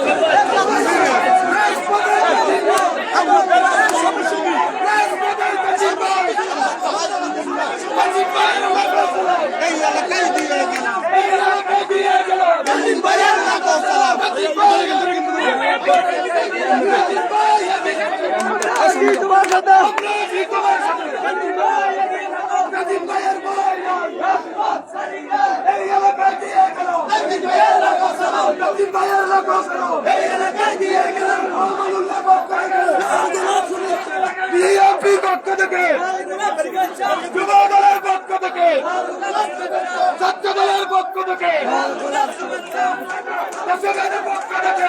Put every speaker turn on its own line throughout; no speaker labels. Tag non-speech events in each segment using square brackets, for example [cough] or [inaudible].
Good [laughs] luck. থেকে। যুব দলের পক্ষ থেকে। ছাত্র দলের পক্ষ থেকে। পক্ষ থেকে।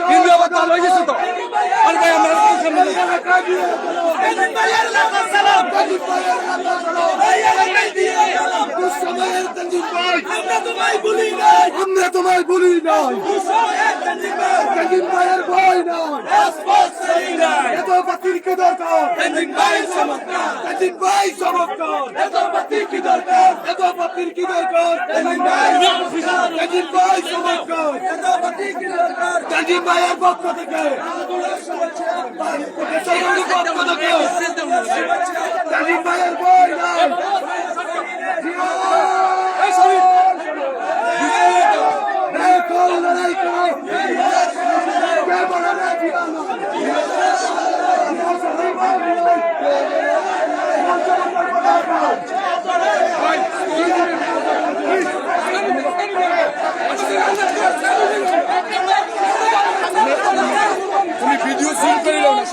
কিন্তু আবার তাহলে হয়ে গেছে তো। আর ভাই, আমরা।
আমরা তোমায় বলি নাই। ভাইয়ের ভয় নাই। এত বাতিল কি দরকার। ভাই চমৎকার ভাই চমৎকার এত বাতিল কি দরকার বাতিল কি দরকার? কাজিম ভাই দরকার কাজিম ভাইয়ের পক্ষ থেকে। ভাইয়ের নাই দেখো লড়াই করো কে বলে না জিয়ানো
তুমি ভিডিও শুট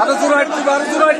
আরও জোরে আরও জোরে